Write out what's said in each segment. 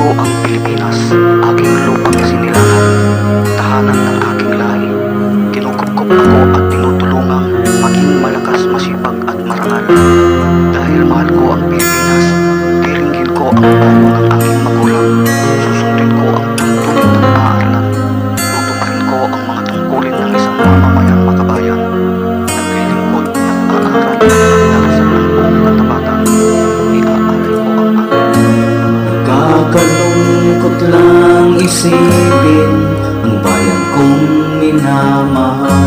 ko ang Pilipinas, aking lupang sinilangan, tahanan ng aking lahi. Kinukupkup ako at tinutulungang maging malakas, masipag at marangal. Dahil mahal ko ang Pilipinas, tiringgin ko ang ng isipin Ang bayan kong minamahal.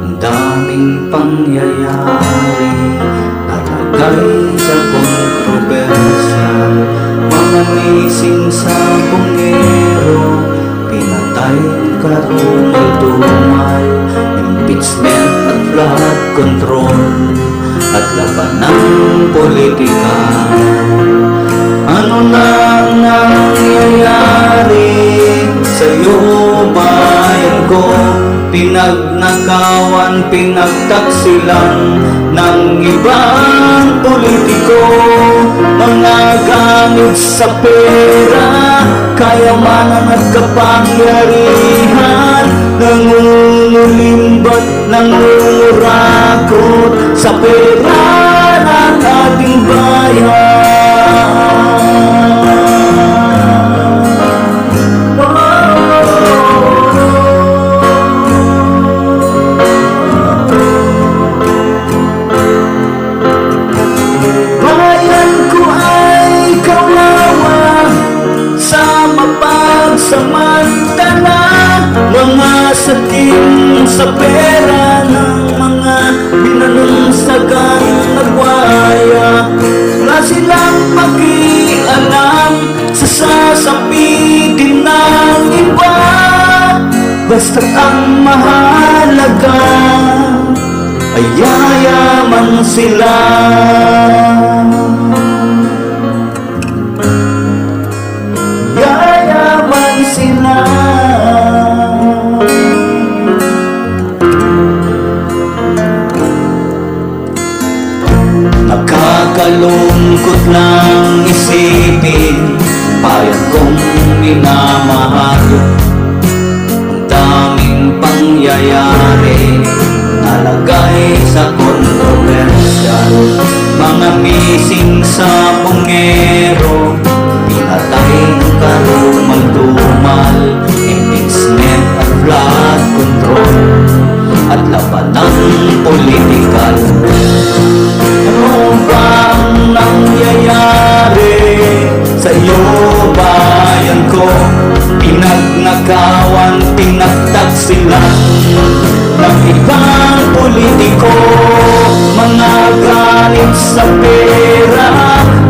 Ang daming pangyayari Nalagay sa kontrobersyal Mga missing sa bungero Pinatay karungal dumal Impeachment at flood control At laban ng politika. Ano nang nangyayari sa'yo bayan ko? Pinagnakawan, pinagtaksilan ng ibang politiko. Mga gamit sa pera, kayamanan at kapangyarihan. Nangungulimbat, nangungurakot sa pera Mga sakim sa pera ng mga binanunsagang nagwaya. Wala silang pakialam sa sasapitin ng iba. Basta ang mahalaga ay yayaman sila minamahal Ang daming pangyayari Nalagay sa kontrobersyal. Mga missing sa pinagtaksilan ng ibang politiko Mga galit sa pera,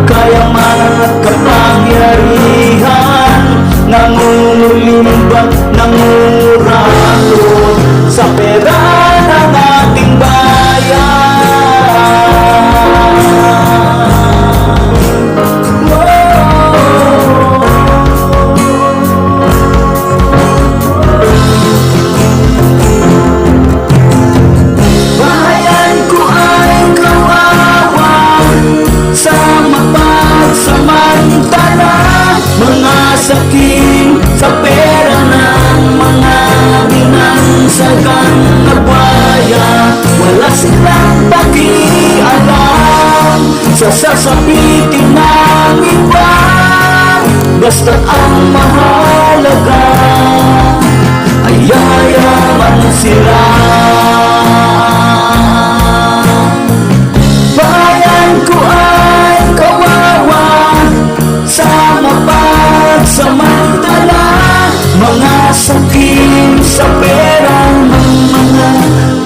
kayamanan at kapangyarihan Basta ang mahalaga ay yayaman sila. Bayan ko ay kawawa sa mapagsamantala Mga sakim sa pera ng mga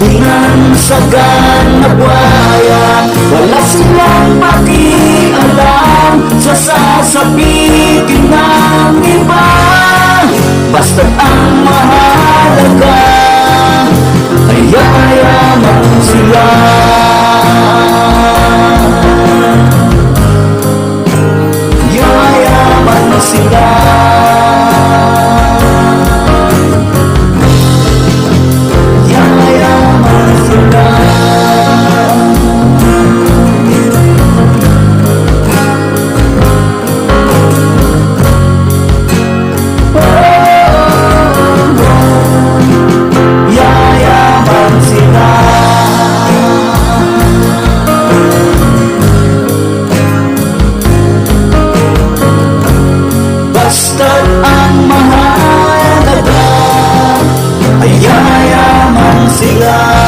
pinansagan na buhaya. Wala silang Sapagkat ang mahalaga. Ay yayamang sila.